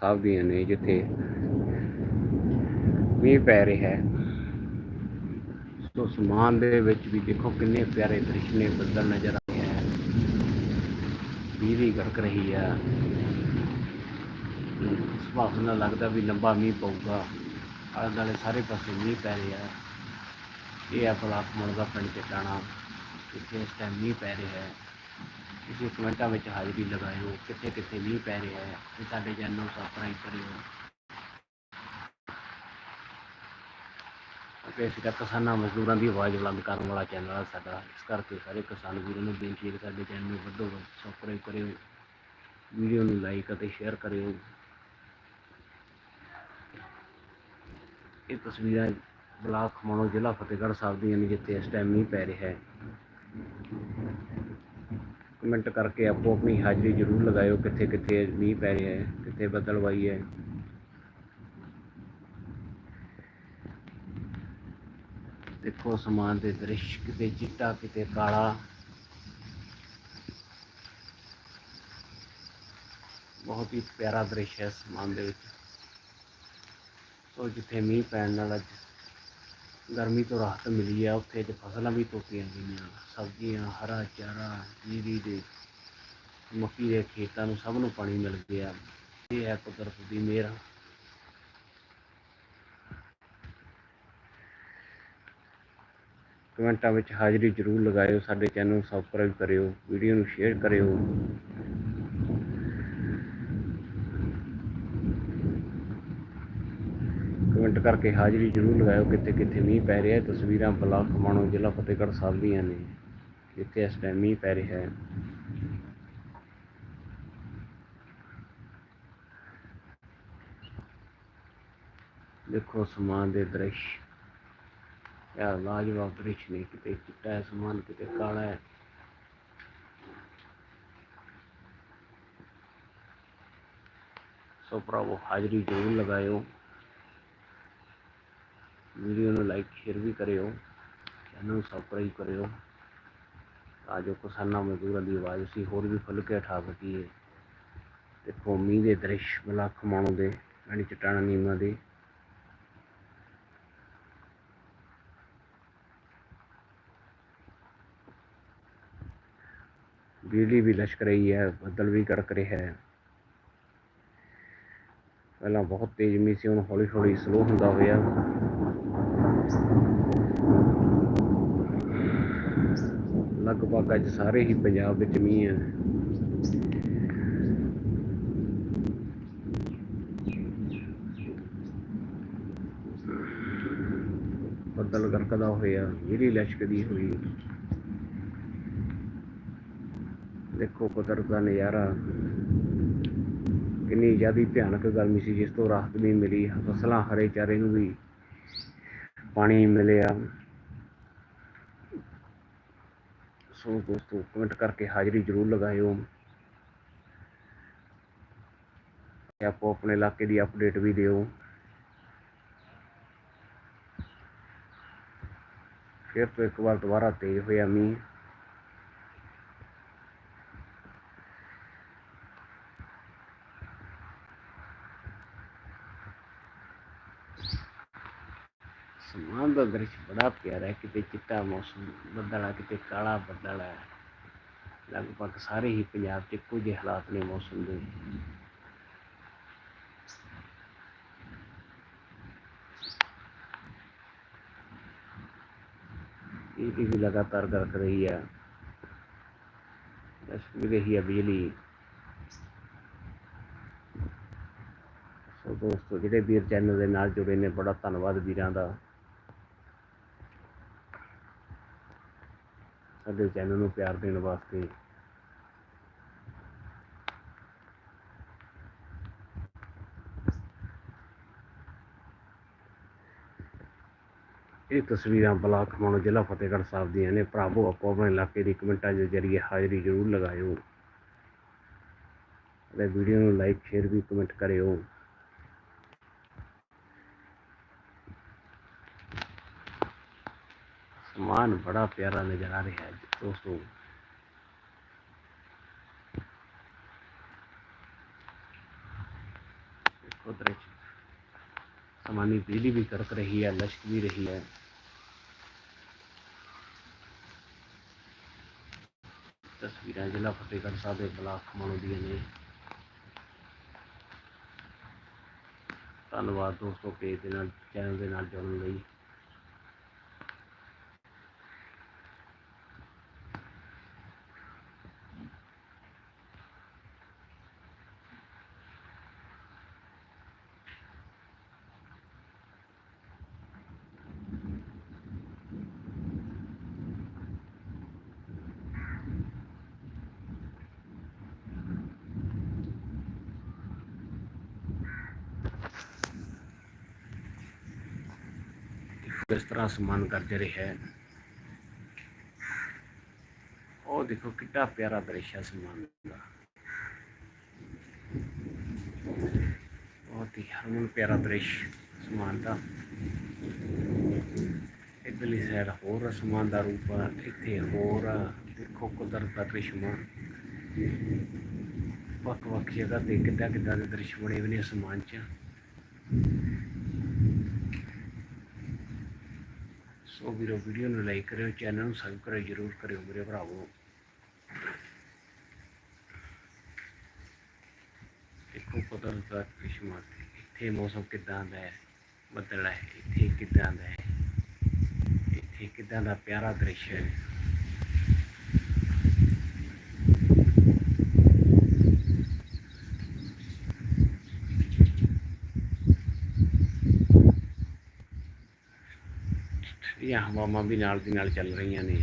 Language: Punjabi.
ਸਾਹਿਬ ਦੀਆਂ ਨੇ ਜਿੱਥੇ ਮੀਂਹ ਪੈ ਰਿਹਾ ਹੈ। ਸੋ ਸਮਾਨ ਦੇ ਵਿੱਚ ਵੀ ਦੇਖੋ ਕਿੰਨੇ ਪਿਆਰੇ ਦ੍ਰਿਸ਼ ਨੇ ਬੱਦਲ ਨਜ਼ਰ ਆ ਰਿਹਾ ਹੈ। ਬਿਜਲੀ ਗੜਕ ਰਹੀ ਆ। ਸੁਭਾਵਨਾ ਲੱਗਦਾ ਵੀ ਲੰਬਾ ਮੀਂਹ ਪਊਗਾ। ਆਲੇ ਦੁਆਲੇ ਸਾਰੇ ਪਾਸੇ ਮੀਂਹ ਪੈ ਰਿਹਾ ਇਹ ਆ ਬਲਾਕ ਮਣ ਦਾ ਪਿੰਡ ਚਟਾਣਾ ਜਿੱਥੇ ਇਸ ਟਾਈਮ ਮੀਂਹ ਪੈ ਰਿਹਾ ਹੈ। ਤੁਸੀਂ ਕਮੈਂਟਾਂ ਵਿੱਚ ਹਾਜ਼ਰੀ ਲਗਾਇਓ ਕਿੱਥੇ ਕਿੱਥੇ ਮੀਂਹ ਪੈ ਰਿਹਾ ਹੈ, ਤੇ ਸਾਡੇ ਚੈਨਲ ਨੂੰ ਸਬਸਕ੍ਰਾਈਬ ਕਰਿਓ। ਅਤੇ ਅਸੀਂ ਤਾਂ ਕਿਸਾਨਾਂ, ਮਜ਼ਦੂਰਾਂ ਦੀ ਆਵਾਜ਼ ਬੁਲੰਦ ਕਰਨ ਵਾਲਾ ਚੈਨਲ ਹੈ ਸਾਡਾ। ਇਸ ਕਰਕੇ ਸਾਰੇ ਕਿਸਾਨ ਵੀਰਾਂ ਨੂੰ ਬੇਨਤੀ ਹੈ ਕਿ ਸਾਡੇ ਚੈਨਲ ਨੂੰ ਵੱਧੋ ਵੱਧ ਸਬਸਕ੍ਰਾਈਬ ਕਰਿਓ, ਵੀਡੀਓ ਨੂੰ ਲਾਈਕ ਅਤੇ ਸ਼ੇਅਰ ਕਰਿਓ। ਇਹ ਤਸਵੀਰਾਂ ਬਲਾਕ ਖਮਾਣੋ ਜ਼ਿਲ੍ਹਾ ਫਤਿਹਗੜ੍ਹ ਸਾਹਿਬ ਦੀਆਂ ਨੇ, ਜਿੱਥੇ ਇਸ ਟਾਈਮ ਮੀਂਹ ਪੈ ਰਿਹਾ ਹੈ। ਕਮੈਂਟ ਕਰਕੇ ਆਪੋ ਆਪਣੀ ਹਾਜ਼ਰੀ ਜ਼ਰੂਰ ਲਗਾਇਓ ਕਿੱਥੇ ਕਿੱਥੇ ਮੀਂਹ ਪੈ ਰਿਹਾ ਹੈ, ਕਿੱਥੇ ਬੱਦਲਵਾਈ ਹੈ। ਦੇਖੋ ਸਮਾਨ ਦੇ ਦ੍ਰਿਸ਼ ਕਿਤੇ ਚਿੱਟਾ, ਕਿਤੇ ਕਾਲਾ। ਬਹੁਤ ਹੀ ਪਿਆਰਾ ਦ੍ਰਿਸ਼ ਹੈ ਸਮਾਨ ਦੇ ਵਿੱਚ। ਸੋ ਜਿੱਥੇ ਮੀਂਹ ਪੈਣ ਨਾਲ ਅੱਜ ਗਰਮੀ ਤੋਂ ਰਾਹਤ ਮਿਲੀ ਆ, ਉੱਥੇ ਅੱਜ ਫਸਲਾਂ ਵੀ ਤੋਪੀਆਂ ਗਈਆਂ, ਸਬਜ਼ੀਆਂ, ਹਰਾ ਚਾਰਾ, ਜੀਰੀ ਦੇ ਮੱਕੀ ਦੇ ਖੇਤਾਂ ਨੂੰ ਸਭ ਨੂੰ ਪਾਣੀ ਮਿਲ ਗਿਆ। ਇਹ ਹੈ ਕੁਦਰਤ ਦੀ ਮਿਹਰ। ਕਮੈਂਟਾਂ ਵਿੱਚ ਹਾਜ਼ਰੀ ਜ਼ਰੂਰ ਲਗਾਇਓ, ਸਾਡੇ ਚੈਨਲ ਨੂੰ ਸਬਸਕ੍ਰਾਈਬ ਕਰਿਓ, ਵੀਡੀਓ ਨੂੰ ਸ਼ੇਅਰ ਕਰਿਓ। ਕਮੈਂਟ ਕਰਕੇ ਹਾਜ਼ਰੀ ਜ਼ਰੂਰ ਲਗਾਇਓ ਕਿੱਥੇ ਕਿੱਥੇ ਮੀਂਹ ਪੈ ਰਿਹਾ ਤਸਵੀਰਾਂ ਬਲਾਕ ਮਾਣੋ ਜ਼ਿਲ੍ਹਾ ਫਤਿਹਗੜ੍ਹ ਸਾਹਿਬ ਦੀਆਂ ਨੇ, ਜਿੱਥੇ ਇਸ ਟਾਈਮ ਮੀਂਹ ਪੈ ਰਿਹਾ ਹੈ। ਦੇਖੋ ਸਮਾਨ ਦੇ ਦ੍ਰਿਸ਼। ਯਾ ਲਾਜਵਾਬ ਦ੍ਰਿਸ਼ ਨੇ ਕਿਤੇ ਚਿੱਟਾ ਹੈ ਸਮਾਨ, ਕਿਤੇ ਕਾਲਾ ਹੈ। ਸੋ ਭਰਾਵੋ, ਹਾਜ਼ਰੀ ਜ਼ਰੂਰ ਲਗਾਇਓ। ਵੀਡੀਓ ਨੂੰ ਲਾਈਕ ਸ਼ੇਅਰ ਵੀ ਕਰਿਓ ਚੈਨਲ ਨੂੰ ਸਬਸਕ੍ਰਾਈਬ ਕਰਿਓ, ਤਾਂ ਜੋ ਕਿਸਾਨਾਂ ਮਜ਼ਦੂਰਾਂ ਦੀ ਆਵਾਜ਼ ਅਸੀਂ ਹੋਰ ਵੀ ਖੁੱਲ੍ਹ ਕੇ ਉਠਾ ਸਕੀਏ। ਦੇਖੋ ਮੀਂਹ ਦੇ ਦ੍ਰਿਸ਼ ਬਲਾਕ ਖਮਾਣੋ ਦੇ ਪਿੰਡ ਚਟਾਣਾ ਨੀਮਾ ਦੇ। ਬਿਜਲੀ ਵੀ ਲਸ਼ਕ ਰਹੀ ਹੈ, ਬੱਦਲ ਵੀ ਕੜਕ ਰਿਹਾ ਹੈ। ਪਹਿਲਾਂ ਬਹੁਤ ਤੇਜ਼ ਮੀਂਹ ਸੀ, ਹੁਣ ਹੌਲੀ ਹੌਲੀ ਸਲੋ ਹੁੰਦਾ ਹੋਇਆ। ਲਗਭਗ ਅੱਜ ਸਾਰੇ ਹੀ ਪੰਜਾਬ ਵਿੱਚ ਮੀਂਹ ਹੈ ਬੱਦਲ ਗਰਕਦਾ ਹੋਇਆ ਬਿਜਲੀ ਲਸ਼ਕਦੀ ਹੋਈ। ਦੇਖੋ ਕੁਦਰਤ ਦਾ ਨਜ਼ਾਰਾ। ਕਿੰਨੀ ਜ਼ਿਆਦਾ ਭਿਆਨਕ ਗਰਮੀ ਸੀ, ਜਿਸ ਤੋਂ ਰਾਹਤ ਵੀ ਮਿਲੀ, ਫਸਲਾਂ ਹਰੇ ਚਾਰੇ ਨੂੰ ਵੀ ਪਾਣੀ ਮਿਲਿਆ। ਸੋ ਦੋਸਤੋ ਕਮੈਂਟ ਕਰਕੇ ਹਾਜ਼ਰੀ ਜ਼ਰੂਰ ਲਗਾਇਓ। ਆਪੋ ਆਪਣੇ ਇਲਾਕੇ ਦੀ ਅਪਡੇਟ ਵੀ ਦਿਓ। ਫਿਰ ਤੋਂ ਇੱਕ ਵਾਰ ਦੁਬਾਰਾ ਤੇਜ਼ ਹੋਇਆ ਮੀਂਹ। ਸਮਾਨ ਦਾ ਦ੍ਰਿਸ਼ ਬੜਾ ਪਿਆਰਾ ਹੈ, ਕਿਤੇ ਚਿੱਟਾ ਮੌਸਮ ਬੱਦਲ ਹੈ ਕਿਤੇ ਕਾਲਾ ਬੱਦਲ ਹੈ। ਲਗਭਗ ਸਾਰੇ ਹੀ ਪੰਜਾਬ 'ਚ ਇੱਕੋ ਜਿਹੇ ਹਾਲਾਤ ਨੇ ਮੌਸਮ ਦੇ। ਇਹ ਵੀ ਲਗਾਤਾਰ ਗਰਕ ਰਹੀ ਹੈ ਵੀ ਰਹੀ ਹੈ ਬਿਜਲੀ। ਸੋ ਦੋਸਤੋ, ਜਿਹੜੇ ਵੀਰ ਚੈਨਲ ਦੇ ਨਾਲ ਜੁੜੇ ਨੇ, ਬੜਾ ਧੰਨਵਾਦ ਵੀਰਾਂ ਦਾ। ਸਾਡੇ ਚੈਨਲ ਨੂੰ ਪਿਆਰ ਦੇਣ ਵਾਸਤੇ। ਇਹ ਤਸਵੀਰਾਂ ਬਲਾਕ ਖਮਾਣੋ ਜ਼ਿਲ੍ਹਾ ਫਤਿਹਗੜ੍ਹ ਸਾਹਿਬ ਦੀਆਂ ਨੇ। ਭਰਾਵੋ, ਆਪੋ ਆਪਣੇ ਇਲਾਕੇ ਦੀ ਕਮੈਂਟਾਂ ਦੇ ਜ਼ਰੀਏ ਹਾਜ਼ਰੀ ਜ਼ਰੂਰ ਲਗਾਇਓ। ਅਤੇ ਵੀਡੀਓ ਨੂੰ ਲਾਈਕ ਸ਼ੇਅਰ ਵੀ ਕਮੈਂਟ ਕਰਿਓ। ਸਮਾਨ ਬੜਾ ਪਿਆਰਾ ਨਜ਼ਰ ਆ ਰਿਹਾ ਹੈ ਦੋਸਤੋ। ਦੇਖੋ ਦ੍ਰਿਸ਼ ਸਮਾਨੀ ਬਿਜਲੀ ਵੀ ਕੜਕ ਰਹੀ ਹੈ, ਲਸ਼ਕ ਵੀ ਰਹੀ ਤਸਵੀਰਾਂ ਜ਼ਿਲ੍ਹਾ ਫਤਿਹਗੜ੍ਹ ਸਾਹਿਬ ਦੇ ਬਲਾਕ ਖਮਾਣੋ ਦੀਆਂ ਨੇ। ਧੰਨਵਾਦ ਦੋਸਤੋ ਪੇਜ ਦੇ ਨਾਲ, ਚੈਨਲ ਦੇ ਨਾਲ ਜੁੜਨ ਲਈ। ਕਿਸ ਤਰ੍ਹਾਂ ਸਮਾਨ ਗਰਜ ਰਿਹਾ ਹੈ ਉਹ ਦੇਖੋ ਕਿੰਨਾ ਪਿਆਰਾ ਦ੍ਰਿਸ਼ ਹੈ ਸਮਾਨ ਦਾ ਬਹੁਤ ਹੀ ਹਰਮਨ ਪਿਆਰਾ ਦ੍ਰਿਸ਼ ਸਮਾਨ ਦਾ ਇਧਰਲੀ ਸਾਈਡ ਹੋਰ ਸਮਾਨ ਦਾ ਰੂਪ ਆ, ਇੱਥੇ ਹੋਰ ਆ। ਦੇਖੋ ਕੁਦਰਤ ਦਾ ਕ੍ਰਿਸ਼ਮਾ ਵੱਖ ਵੱਖ ਜਗ੍ਹਾ ਤੇ ਕਿੱਦਾਂ ਕਿੱਦਾਂ ਦੇ ਦ੍ਰਿਸ਼ ਬਣੇ ਹੋਏ ਨੇ ਅਸਮਾਨ 'ਚ ਸੋ ਵੀਰੋ, ਵੀਡੀਓ ਨੂੰ ਲਾਈਕ ਕਰਿਓ ਚੈਨਲ ਨੂੰ ਸਬਸਕ੍ਰਾਈਬ ਜਰੂਰ ਕਰਿਓ ਮੇਰੇ ਭਰਾਵੋ। ਦੇਖੋ, ਪਤਾ ਲੱਗਾ ਕ੍ਰਿਸ਼ਮਾ, ਇੱਥੇ ਮੌਸਮ ਕਿਦਾਂ ਦਾ ਹੈ, ਬੱਦਲ ਹੈ, ਇੱਥੇ ਕਿਦਾਂ ਦਾ ਹੈ, ਇੱਥੇ ਕਿਦਾਂ ਦਾ ਪਿਆਰਾ ਦ੍ਰਿਸ਼ ਹੈ। ਇਹ ਹਵਾਵਾਂ ਵੀ ਨਾਲ ਦੀ ਨਾਲ ਚੱਲ ਰਹੀਆਂ ਨੇ।